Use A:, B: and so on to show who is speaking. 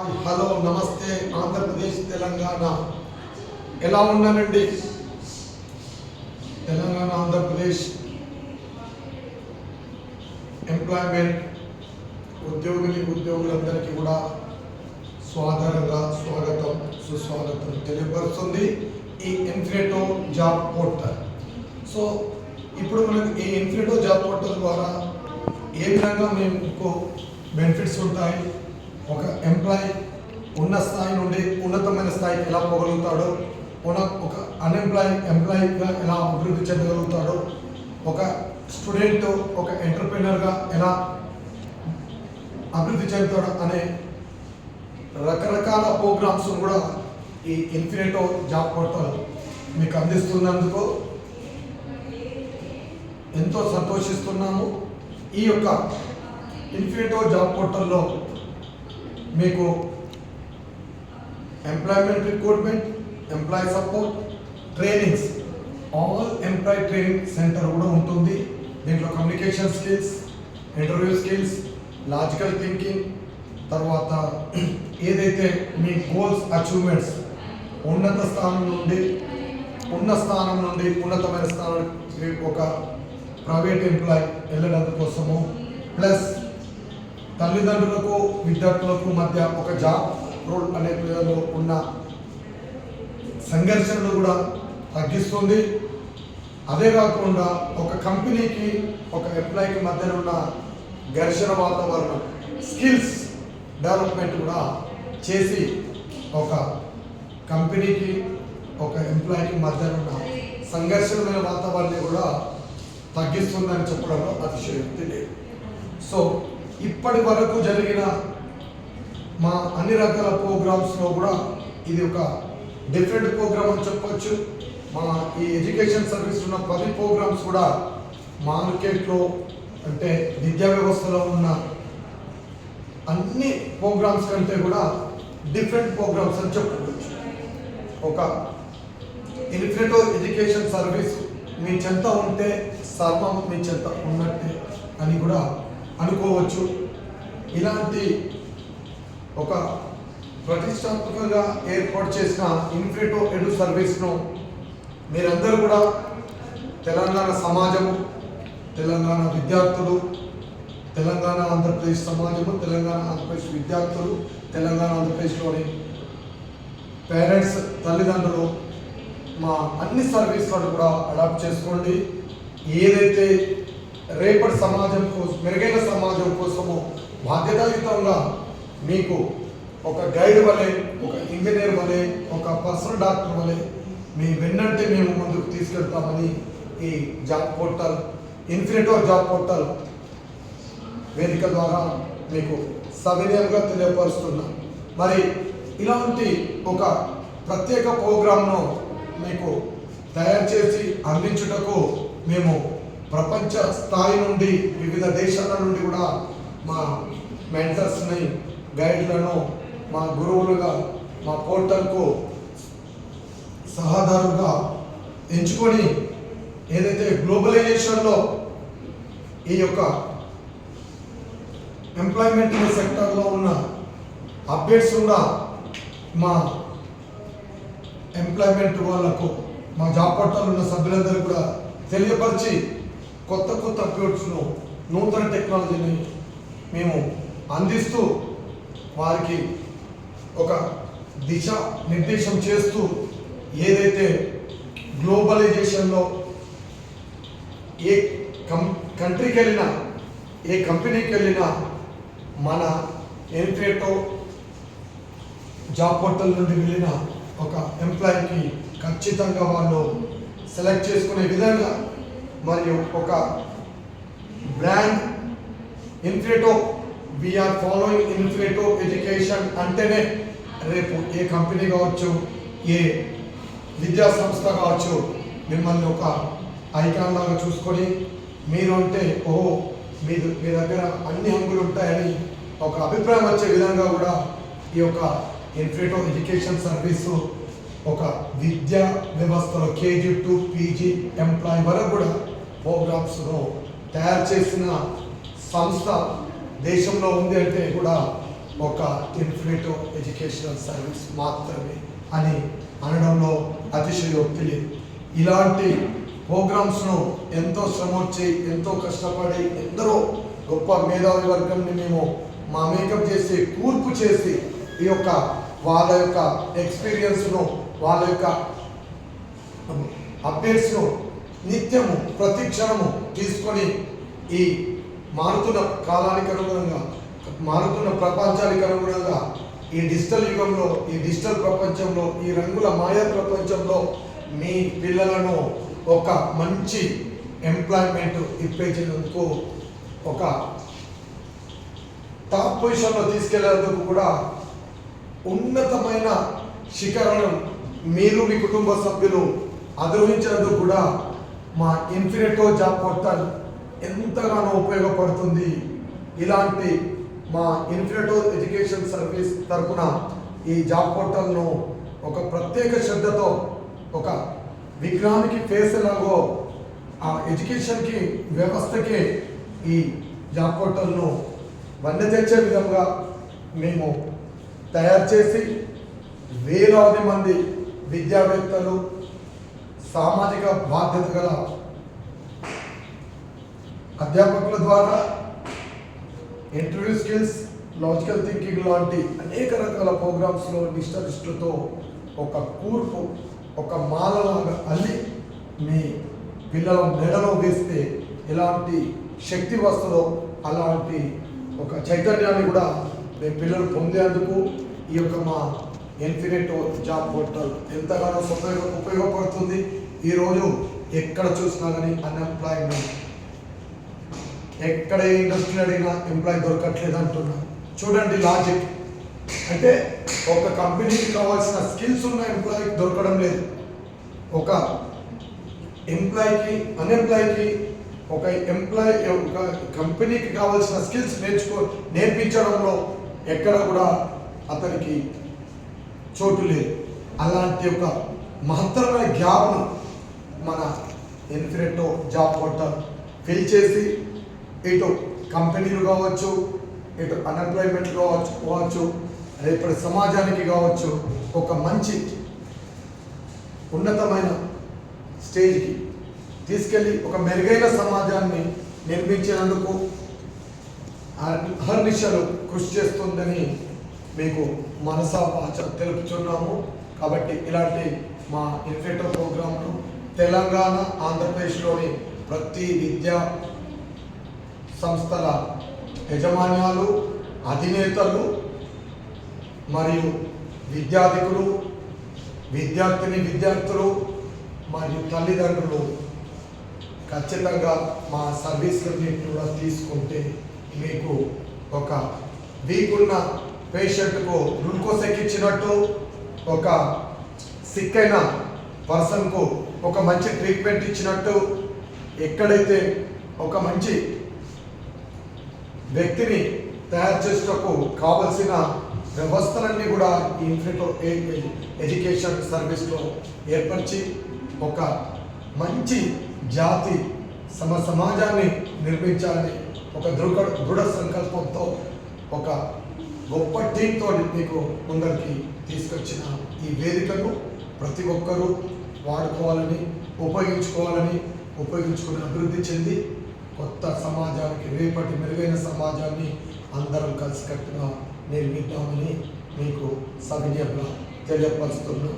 A: Hello నమస్తే ఆంధ్రప్రదేశ్ తెలంగాణ. ఎలా ఉన్నానండి తెలంగాణ ఆంధ్రప్రదేశ్. ఎంప్లాయ్మెంట్ ఉద్యోగులు ఉద్యోగులందరికీ కూడా స్వాగతంగా స్వాగతం సుస్వాగతం తెలియపరుస్తుంది ఈ ఇన్ఫినిటో జాబ్ పోర్టల్ సో ఇప్పుడు మనకు ఈ ఇన్ఫినిటో జాబ్ పోర్టల్ ద్వారా ఏ విధంగా మీకు బెనిఫిట్స్ ఉంటాయి? ఒక ఎంప్లాయ్ ఉన్న స్థాయి నుండి ఉన్నతమైన స్థాయికి ఎలా పోగలుగుతాడో ఉన్న ఒక అన్ఎంప్లాయ్ ఎంప్లాయీగా ఎలా అభివృద్ధి చెందగలుగుతాడో ఒక స్టూడెంట్ ఒక ఎంటర్ప్రీనర్గా ఎలా అభివృద్ధి చెందుతాడు అనే రకరకాల ప్రోగ్రామ్స్ కూడా ఈ ఇన్ఫినిటో జాబ్ పోర్టల్ మీకు అందిస్తున్నందుకు ఎంతో సంతోషిస్తున్నాము. ఈ యొక్క ఇన్ఫినిటో జాబ్ పోర్టల్లో మీకు employment recruitment employ support trainings all employ training centre కూడా ఉంటుంది. దీంట్లో communication skills interview skills logical thinking తర్వాత ఏదైతే మీ గోల్స్ అచీవ్మెంట్స్ ఉన్నత స్థానం నుండి ఉన్న స్థానం నుండి ఉన్నతమైన స్థానానికి ఒక ప్రైవేట్ ఎంప్లాయ్ వెళ్ళడం కోసము. ప్లస్ తల్లిదండ్రులకు విద్యార్థులకు మధ్య ఒక జాబ్ రోల్ అనే పేరులో ఉన్న సంఘర్షణలు కూడా తగ్గిస్తుంది. అదే కాకుండా ఒక కంపెనీకి ఒక ఎంప్లాయీకి మధ్యన ఉన్న ఘర్షణ వాతావరణం స్కిల్స్ డెవలప్మెంట్ కూడా చేసి ఒక కంపెనీకి ఒక ఎంప్లాయీకి మధ్యన ఉన్న సంఘర్షణమైన వాతావరణాన్ని కూడా తగ్గిస్తుందని చెప్పడంలో అతిశయోక్తి లేదు. సో ఇప్పటి వరకు జరిగిన మా అన్ని రకాల ప్రోగ్రామ్స్లో కూడా ఇది ఒక డిఫరెంట్ ప్రోగ్రామ్ అని చెప్పొచ్చు. మా ఈ ఎడ్యుకేషన్ సర్వీస్ ఉన్న పది ప్రోగ్రామ్స్ కూడా మార్కెట్లో అంటే విద్యా వ్యవస్థలో ఉన్న అన్ని ప్రోగ్రామ్స్ కంటే కూడా డిఫరెంట్ ప్రోగ్రామ్స్ అని చెప్పుకోవచ్చు ఒక ఇన్ఫినిటో ఎడ్యుకేషన్ సర్వీస్ మీ చెంత ఉంటే సర్వం మీ చెంత ఉన్నట్టే అని కూడా అనుకోవచ్చు. ఇలాంటి ఒక ప్రతిష్టాత్మకంగా ఏర్పాటు చేసిన ఇన్ఫినిటో ఎడు సర్వీస్ను మీరందరూ కూడా తెలంగాణ సమాజము తెలంగాణ విద్యార్థులు తెలంగాణ ఆంధ్రప్రదేశ్ సమాజము తెలంగాణ ఆంధ్రప్రదేశ్ విద్యార్థులు తెలంగాణ ఆంధ్రప్రదేశ్లోని పేరెంట్స్ తల్లిదండ్రులు మా అన్ని సర్వీస్లను కూడా అడాప్ట్ చేసుకోండి. ఏదైతే రేపటి సమాజం కోసం మెరుగైన సమాజం కోసము బాధ్యతాయుతంగా మీకు ఒక గైడ్ వలె ఒక ఇంజనీర్ వలె ఒక పర్సనల్ డాక్టర్ వలె మీ వెన్నంటే మేము ముందుకు తీసుకెళ్తామని ఈ job portal Infinito job portal వేదిక ద్వారా మీకు సవినయంగా తెలియపరుస్తున్నాం. మరి ఇలాంటి ఒక ప్రత్యేక ప్రోగ్రామ్ను మీకు తయారు చేసి అందించుటకు మేము ప్రపంచ స్థాయి నుండి వివిధ దేశాల నుండి కూడా మా మెంటర్స్ని గైడ్లను మా గురువులుగా మా పోర్టల్కు సహాదారుగా ఎంచుకొని ఏదైతే గ్లోబలైజేషన్లో ఈ యొక్క ఎంప్లాయ్మెంట్ సెక్టర్లో ఉన్న అప్డేట్స్ కూడా మా ఎంప్లాయ్మెంట్ వాళ్ళకు మా జాబ్ పోర్టల్ ఉన్న సభ్యులందరూ కూడా తెలియపరిచి కొత్త కొత్త అప్డేట్స్ను నూతన టెక్నాలజీని మేము అందిస్తూ వారికి ఒక దిశ నిర్దేశం చేస్తూ ఏదైతే గ్లోబలైజేషన్లో ఏ కం కంట్రీకి వెళ్ళినా ఏ కంపెనీకి వెళ్ళినా మన ఎన్ఫేటో జాబ్ పోర్టల్ నుండి వెళ్ళిన ఒక ఎంప్లాయీకి ఖచ్చితంగా వాళ్ళు సెలెక్ట్ చేసుకునే విధంగా మరియు ఒక brand Infinito we are following Infinito education అంటేనే రేపు ఏ కంపెనీ కావచ్చు ఏ విద్యా సంస్థ కావచ్చు మిమ్మల్ని ఒక ఐకాన్ లాగా చూసుకొని మీరు అంటే ఓ మీ మీ దగ్గర అన్ని హంగులు ఉంటాయని ఒక అభిప్రాయం వచ్చే విధంగా కూడా ఈ యొక్క ఇన్ఫినిటో ఎడ్యుకేషన్ సర్వీస్ ఒక విద్యా వ్యవస్థలో కేజీ టు పీజీ ఎంప్లాయ్ వరకు కూడా ప్రోగ్రామ్స్ను తయారు చేసిన సంస్థ దేశంలో ఉంది అంటే కూడా ఒక ఇన్ఫినిటివ్ ఎడ్యుకేషనల్ సర్వీస్ మాత్రమే అని అనడంలో అతిశయోక్తి లేదు ఇలాంటి ప్రోగ్రామ్స్ను ఎంతో శ్రమ వచ్చి ఎంతో కష్టపడి ఎందరో గొప్ప మేధావి వర్గంని మేము మా మేకప్ చేసి కూర్పు చేసి ఈ యొక్క వాళ్ళ యొక్క ఎక్స్పీరియన్స్ను వాళ్ళ యొక్క అప్డేట్స్ను నిత్యము ప్రతి క్షణము తీసుకొని ఈ మారుతున్న కాలానికి అనుగుణంగా మారుతున్న ప్రపంచానికి అనుగుణంగా ఈ డిజిటల్ యుగంలో ఈ డిజిటల్ ప్రపంచంలో ఈ రంగుల మాయా ప్రపంచంలో మీ పిల్లలను ఒక మంచి ఎంప్లాయ్మెంట్ ఇప్పించేందుకు ఒక టాప్ పొజిషన్లో తీసుకెళ్ళేందుకు కూడా ఉన్నతమైన శిఖరాలను మీరు మీ కుటుంబ సభ్యులు అధిరోహించినందుకు కూడా మా ఇన్ఫినిటో జాబ్ పోర్టల్ ఎంతగానో ఉపయోగపడుతుంది. ఇలాంటి మా ఇన్ఫినిటో ఎడ్యుకేషన్ సర్వీస్ తరఫున ఈ జాబ్ పోర్టల్ను ఒక ప్రత్యేక శ్రద్ధతో ఒక విగ్రహానికి ఫేస్ ఎలాగో ఆ ఎడ్యుకేషన్కి వ్యవస్థకి ఈ జాబ్ పోర్టల్ను వన్నె తెచ్చే విధంగా మేము తయారు చేసి వేలాది మంది విద్యావేత్తలు సామాజిక బాధ్యత గల అధ్యాపకుల ద్వారా ఇంటర్వ్యూ స్కిల్స్ లాజికల్ థింకింగ్ లాంటి అనేక రకాల ప్రోగ్రామ్స్లో నిష్టనిష్ఠులతో ఒక కూర్పు ఒక మాలలాగా అల్లి మీ పిల్లల మెడలో వేస్తే ఎలాంటి శక్తి వస్తుందో అలాంటి ఒక చైతన్యాన్ని కూడా మీ పిల్లలు పొందేందుకు ఈ యొక్క మా ఇన్ఫినిట్ జాబ్ పోర్టల్ ఎంతగానో ఉపయోగ ఉపయోగపడుతుంది. ఈరోజు ఎక్కడ చూసినా కానీ అన్ఎంప్లాయ్మెంట్ ఎక్కడ ఏ ఇండస్ట్రీ అడిగినా ఎంప్లాయ్ దొరకట్లేదు అంటున్నా. చూడండి లాజిక్ అంటే ఒక కంపెనీకి కావాల్సిన స్కిల్స్ ఉన్న ఎంప్లాయీకి దొరకడం లేదు. ఒక ఎంప్లాయీకి అన్ఎంప్లాయీకి ఒక ఎంప్లాయ్ ఒక కంపెనీకి కావాల్సిన స్కిల్స్ నేర్చుకో నేర్పించడంలో ఎక్కడ కూడా అతనికి చోటు లేదు. అలాంటి ఒక మహత్తరమైన గ్యాప్ను మన ఇన్ఫినిటో జాబ్ పోర్టల్ ఫిల్ చేసి ఇటు కంపెనీలు కావచ్చు ఇటు అన్ఎంప్లాయ్మెంట్ కావచ్చు కావచ్చు రేపటి సమాజానికి కావచ్చు ఒక మంచి ఉన్నతమైన స్టేజ్కి తీసుకెళ్ళి ఒక మెరుగైన సమాజాన్ని నిర్మించినందుకు అహర్నిశలు కృషి చేస్తుందని మీకు మనసా వాచ తెలుపుచున్నాము. కాబట్టి ఇలాంటి మా ఇన్ఫెక్టర్ ప్రోగ్రాంలు తెలంగాణ ఆంధ్రప్రదేశ్లోని ప్రతి విద్యా సంస్థల యజమాన్యాలు అధినేతలు మరియు విద్యార్థికులు విద్యార్థిని విద్యార్థులు మరియు తల్లిదండ్రులు ఖచ్చితంగా మా సర్వీసులన్నీ కూడా తీసుకుంటే మీకు ఒక వీక్ ఉన్న పేషెంట్కు గ్లూకోజ్ ఎక్కించినట్టు ఒక సిక్ అయిన పర్సన్కు ఒక మంచి ట్రీట్మెంట్ ఇచ్చినట్టు ఎక్కడైతే ఒక మంచి వ్యక్తిని తయారు చేసేటకు కావలసిన వ్యవస్థలన్నీ కూడా ఈ ఇన్ఫినిటో ఎడ్యుకేషన్ సర్వీస్లో ఏర్పరిచి ఒక మంచి జాతి సమ సమాజాన్ని నిర్మించాలని ఒక దృఢ దృఢ సంకల్పంతో ఒక గొప్ప టీంతో మీకు ముందరికి తీసుకొచ్చిన ఈ వేదికను ప్రతి ఒక్కరూ వాడుకోవాలని ఉపయోగించుకోవాలని ఉపయోగించుకుని అభివృద్ధి చెంది కొత్త సమాజానికి రేపటి మెరుగైన సమాజాన్ని అందరం కలిసికట్టుగా నిర్మిద్దామని మీకు సవినయంగా తెలియపరుస్తున్నాం